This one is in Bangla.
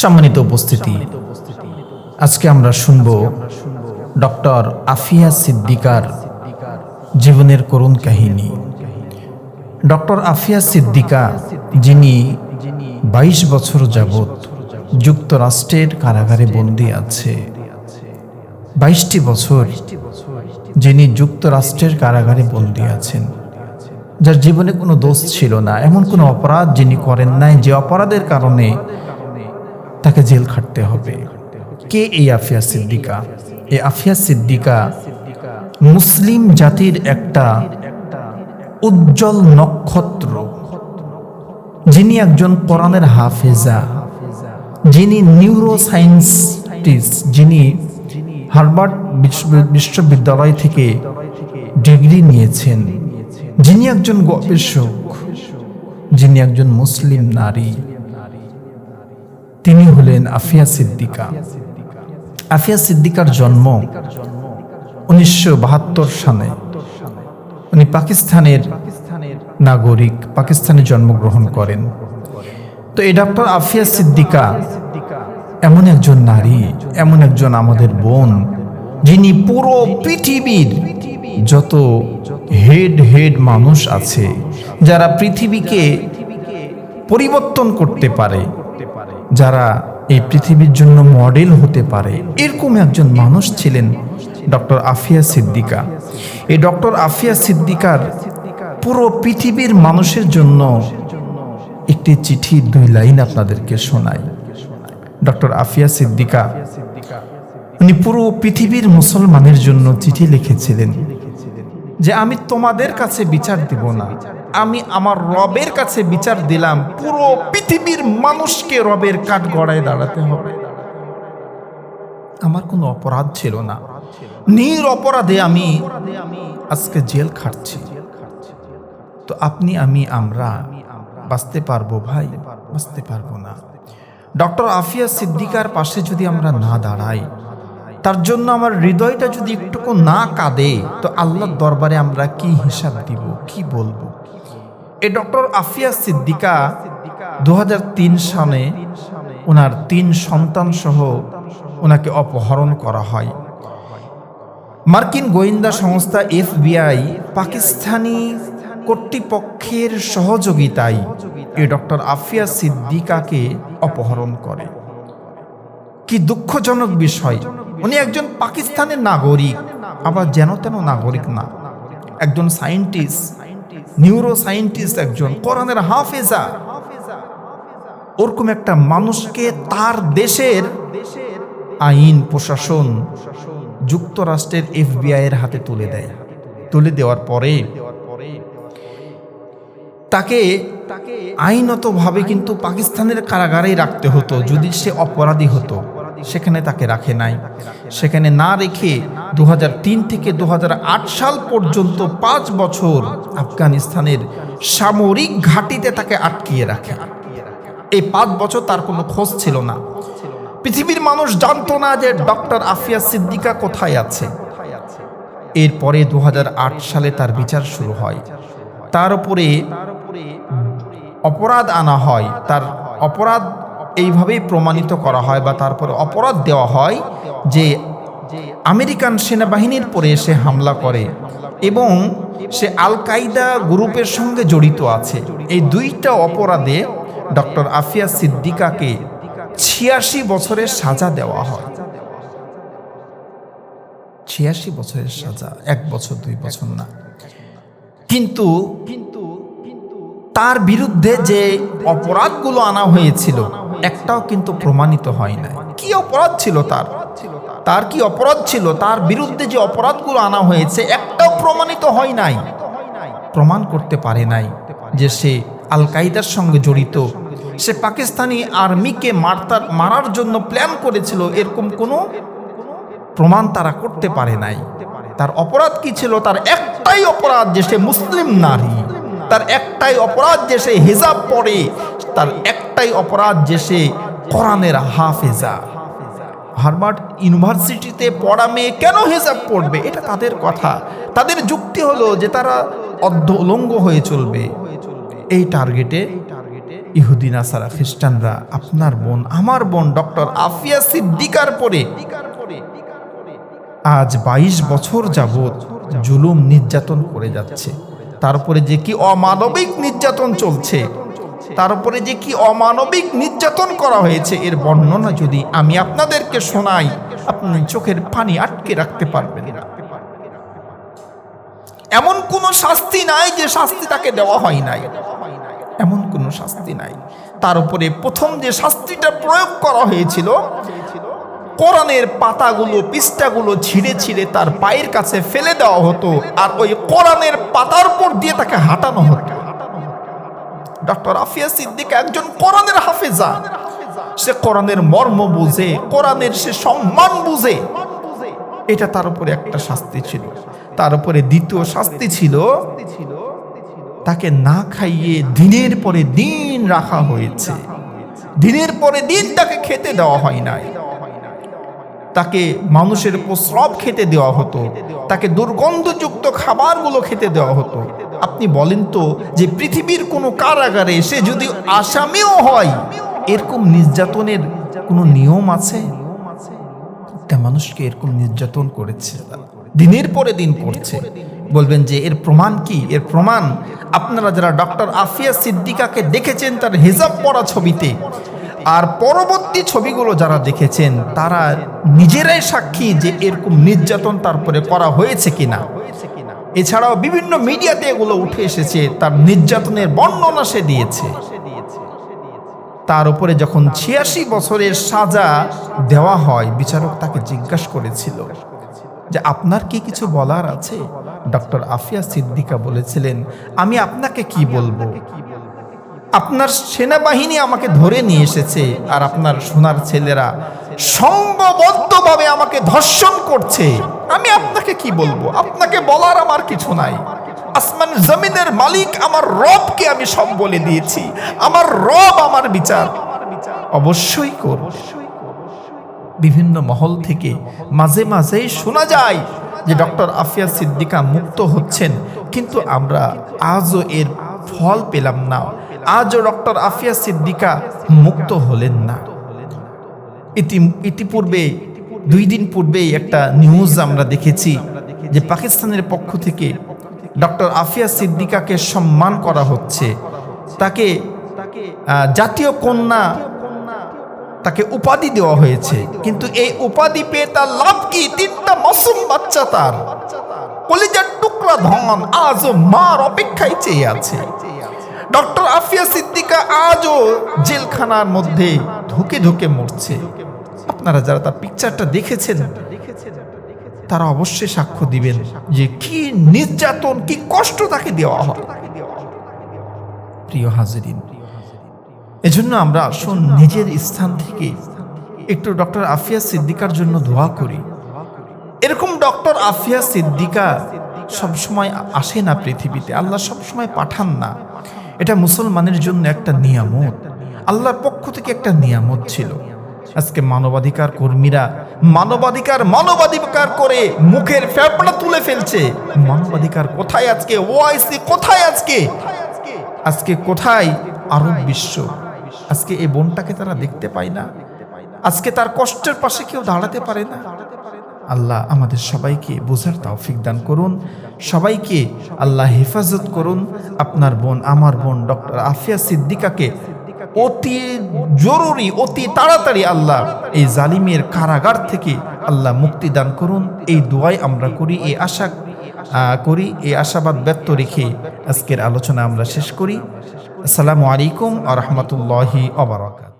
সম্মানিত উপস্থিতি। আজকে আমরা শুনব ডক্টর আফিয়া সিদ্দিকার জীবনের করুণ কাহিনী। ডক্টর আফিয়া সিদ্দিকা, যিনি বাইশ বছর যাবৎ যুক্তরাষ্ট্রের কারাগারে বন্দী আছে। বাইশটি বছর যিনি যুক্তরাষ্ট্রের কারাগারে বন্দী আছেন। যার জীবনে কোনো দোষ ছিল না, এমন কোনো অপরাধ যিনি করেন নাই, যে অপরাধের কারণে তাকে জেল খাটতে হবে। কে এই আফিয়া সিদ্দিকা? এই আফিয়া সিদ্দিকা মুসলিম জাতির একটা উজ্জ্বল নক্ষত্র। যিনি একজন কোরআনের হাফেজা। যিনি নিউরো সায়েন্সটিস্ট যিনি হার্ভার্ড বিশ্ববিদ্যালয় থেকে ডিগ্রি নিয়েছেন। যিনি একজন গবেষক। যিনি একজন মুসলিম নারী। তিনি হলেন আফিয়া সিদ্দিকা। আফিয়া সিদ্দিকার জন্ম উনিশশো বাহাত্তর সালে। উনি পাকিস্তানের নাগরিক, পাকিস্তানে জন্মগ্রহণ করেন। তো এই ডক্টর আফিয়া সিদ্দিকা এমন একজন নারী, এমন একজন আমাদের বোন, যিনি পুরো পৃথিবীর যত হেড হেড মানুষ আছে, যারা পৃথিবীকে পরিবর্তন করতে পারে যারা এই পৃথিবীর জন্য মডেল হতে পারে। এরকম একজন মানুষ ছিলেন ডক্টর আফিয়া সিদ্দিকা। এই ডক্টর আফিয়া সিদ্দিকার পুরো পৃথিবীর মানুষের জন্য একটি চিঠি দুই লাইন আপনাদেরকে শোনাই। ডক্টর আফিয়া সিদ্দিকা, উনি পুরো পৃথিবীর মুসলমানের জন্য চিঠি লিখেছিলেন যে, আমি তোমাদের কাছে বিচার দিব না। আমি আমার রবের কাছে বিচার দিলাম, পুরো পৃথিবীর মানুষকে রবের কাঠ গড়ায় দাঁড়াতে হবে। আমার কোনো অপরাধ ছিল না। নির অপরাধে আমি আজকে জেল খাটছি। তো আপনি, আমি, আমরা বাঁচতে পারব ভাই? বাঁচতে পারব না। ডক্টর আফিয়া সিদ্দিকার পাশে যদি আমরা না দাঁড়াই, তার জন্য আমার হৃদয়টা যদি একটুকু না কাঁদে, তো আল্লাহর দরবারে আমরা কি হিসাব দিব, কি বলব? এই ডক্টর আফিয়া সিদ্দিকা দু হাজার তিন সালে ওনার তিন সন্তান সহ ওনাকে অপহরণ করা হয়। মার্কিন গোয়েন্দা সংস্থা এফবিআই পাকিস্তানি কর্তৃপক্ষের সহযোগিতায় এ ডক্টর আফিয়া সিদ্দিকাকে অপহরণ করে। কি দুঃখজনক বিষয়, উনি একজন পাকিস্তানের নাগরিক, আবার যেন তেন নাগরিক না। একজন সায়েন্টিস্ট নিউরো সায়েন্টিস্ট একজন, কোরআনের হাফেজা। ওরকম একটা মানুষকে তার দেশের আইন, প্রশাসন, যুক্তরাষ্ট্রের এফবিআই এর হাতে তুলে দেয়। তুলে দেওয়ার পরে তাকে আইনতভাবে কিন্তু পাকিস্তানের কারাগারেই রাখতে হতো, যদি সে অপরাধী হতো। সেখানে তাকে রাখে নাই। সেখানে না রেখে দুহাজার তিন থেকে দুহাজার আট সাল পর্যন্ত পাঁচ বছর আফগানিস্তানের সামরিক ঘাঁটিতে তাকে আটকিয়ে রাখে। এই পাঁচ বছর তার কোনো খোঁজ ছিল না। পৃথিবীর মানুষ জানতো না যে ডক্টর আফিয়া সিদ্দিকা কোথায় আছে। এরপরে দু হাজার আট সালে তার বিচার শুরু হয়। তার উপরে অপরাধ আনা হয়। তার অপরাধ এইভাবেই প্রমাণিত করা হয় বা তারপরে অপরাধ দেওয়া হয় যে আমেরিকান সেনাবাহিনীর পরে সে হামলা করে এবং সে আল কায়দা গ্রুপের সঙ্গে জড়িত আছে। এই দুইটা অপরাধে ডক্টর আফিয়া সিদ্দিকাকে ছিয়াশি বছরের সাজা দেওয়া হয়। ছিয়াশি বছরের সাজা, এক বছর, দুই বছর না। কিন্তু তার বিরুদ্ধে যে অপরাধগুলো আনা হয়েছিল একটাও কিন্তু প্রমাণিত হয় না কি অপরাধ ছিল তার? তার কি অপরাধ ছিল? তার বিরুদ্ধে যে অপরাধগুলো আনা হয়েছে, একটাও প্রমাণিত হয় নাই। প্রমাণ করতে পারে নাই যে সে আল কায়দার সঙ্গে জড়িত। সে পাকিস্তানি আর্মিকে মারতার, মারার জন্য প্ল্যান করেছিল, এরকম কোনো প্রমাণ তারা করতে পারে নাই। তার অপরাধ কি ছিল? তার একটাই অপরাধ যে সে মুসলিম নারী। তার একটাই অপরাধ যে সে হিজাব পড়ে তার একটাই অপরাধ যে সে কোরআনের হাফেজা। হার্ভার্ড ইউনিভার্সিটিতে পড়া মেয়ে কেন হিজাব পড়বে এটা তাদের কথা। তাদের যুক্তি হলো যে তারা অর্ধ উলঙ্গ হয়ে চলবে। এই টার্গেটে ইহুদি, নাসারা, খ্রিস্টানরা আপনার বোন, আমার বোন ডক্টর আফিয়া সিদ্দিকার পরে আজ ২২ বছর যাবৎ জুলুম নির্যাতন করে যাচ্ছে। তারপরে যে কি অমানবিক নির্যাতন চলছে, তারপরে যে কি অমানবিক নির্যাতন করা হয়েছে, এর বর্ণনা যদি আমি আপনাদেরকে শোনাই, আপনি চোখের পানি আটকে রাখতে পারবেন। এমন কোনো শাস্তি নাই যে শাস্তি তাকে দেওয়া হয় নাই। এমন কোনো শাস্তি নাই। তার উপরে প্রথম যে শাস্তিটা প্রয়োগ করা হয়েছিল কোরআনের পাতাগুলো, পৃষ্ঠাগুলো ছিঁড়ে ছিঁড়ে তার পায়ের কাছে ফেলে দেওয়া হতো আর ওই কোরআনের পাতার উপর দিয়ে তাকে হাঁটানো হতো। ডক্টর আফিয়া সিদ্দিক একজন কোরআনের হাফেজা। সে কোরআনের মর্ম বুঝে, কোরআনের সে সম্মান বুঝে। এটা তার উপরে একটা শাস্তি ছিল। তার উপরে দ্বিতীয় শাস্তি ছিল, তাকে না খাইয়ে দিনের পরে দিন রাখা হয়েছে। দিনের পরে দিন তাকে খেতে দেওয়া হয় নাই। তাকে মানুষের প্রস্রাব খেতে দেওয়া হতো, তাকে দুর্গন্ধযুক্ত খাবারগুলো খেতে দেওয়া হতো। আপনি বলেন তো যে পৃথিবীর কোনো কারাগারে সে যদি আসামিও হয়, এরকম নির্যাতনের কোনো নিয়ম আছে? একটা মানুষকে এরকম নির্যাতন করেছে, দিনের পরে দিন করছে। বলবেন যে এর প্রমাণ কি? এর প্রমাণ আপনারা যারা ডক্টর আফিয়া সিদ্দিকাকে দেখেছেন, তার হিজাব পড়া ছবিতে আর পরবর্তী ছবিগুলো যারা দেখেছেন, তারা নিজেরাই সাক্ষী যে এরকম নির্যাতন তারপরে করা হয়েছে কিনা। এছাড়াও বিভিন্ন মিডিয়াতে এগুলো উঠে এসেছে, তার নির্যাতনের বর্ণনা সে দিয়েছে। তার উপরে যখন ছিয়াশি বছরের সাজা দেওয়া হয়, বিচারক তাকে জিজ্ঞাসা করেছিল যে, আপনার কি কিছু বলার আছে? ডক্টর আফিয়া সিদ্দিকা বলেছিলেন, আমি আপনাকে কি বলব? আপনার সেনাবাহিনী আমাকে ধরে নিয়ে এসেছে আর আপনার সোনার ছেলেরা সংঘবদ্ধভাবে আমাকে ধর্ষণ করছে। আমি আপনাকে কি বলব? আপনাকে বলার আমার কিছু নাই। আসমান জমিনের মালিক আমার রবকে আমি সব বলে দিয়েছি। আমার রব আমার বিচার। অবশ্যই করব। বিভিন্ন মহল থেকে মাঝে মাঝেই শোনা যায় যে ডক্টর আফিয়া সিদ্দিকা মুক্ত হচ্ছেন, কিন্তু আমরা আজও এর ফল পেলাম না। আজও ডক্টর আফিয়া সিদ্দিকা মুক্ত হলেন না। ইতি ইতিপূর্বে, দুই দিন পূর্বেই একটা নিউজ আমরা দেখেছি যে পাকিস্তানের পক্ষ থেকে ডক্টর আফিয়া সিদ্দিকাকে সম্মান করা হচ্ছে। তাকে জাতীয় কন্যা তাকে উপাধি দেওয়া হয়েছে। কিন্তু এই উপাধি পেয়ে তার লাভ কি? তিনটা মাসুম বাচ্চা তার। কলিজার টুকরা ধন আজও মার অপেক্ষায় চেয়ে আছে। ডক্টর আফিয়া সিদ্দিকা আজও জেলখানার মধ্যে ধুকে ধুকে মরছে। আপনারা যারা তার পিকচারটা দেখেছেন, তারা অবশ্যই সাক্ষ্য দিবেন যে কি নির্যাতন, কি কষ্ট তাকে দেওয়া হয়। প্রিয় হাজিরিন, এজন্য আমরা আসুন নিজের স্থান থেকে একটু ডক্টর আফিয়া সিদ্দিকার জন্য দোয়া করি। এরকম ডক্টর আফিয়া সিদ্দিকা সবসময় আসে না পৃথিবীতে, আল্লাহ সবসময় পাঠান না। এটা মুসলমানের জন্য একটা নিয়ামত। আল্লাহর পক্ষ থেকে একটা নিয়ামত ছিল। আজকে মানবাধিকার কর্মীরা মানবাধিকার মানবাধিকার করে মুখের ফ্যাপড়া তুলে ফেলছে। মানবাধিকার কোথায় আজকে? ওআইসি কোথায় আজকে? আজকে কোথায়? আরব বিশ্ব। আজকে এই বোনটাকে তারা দেখতে পায় না। আজকে তার কষ্টের পাশে কেউ দাঁড়াতে পারে না। আল্লাহ আমাদের সবাইকে বোঝার তৌফিক দান করুন। সবাইকে আল্লাহ হেফাজত করুন। আপনার বোন, আমার বোন ডক্টর আফিয়া সিদ্দিকাকে অতি জরুরি, অতি তাড়াতাড়ি আল্লাহ এই জালিমের কারাগার থেকে আল্লাহ মুক্তি দান করুন। এই দোয়াই আমরা করি, এই আশা করি, এই আশাবাদ ব্যক্ত রেখে আজকের আলোচনা আমরা শেষ করি। আসসালামু আলাইকুম আ রহমতুল্লাহি অবরাকাত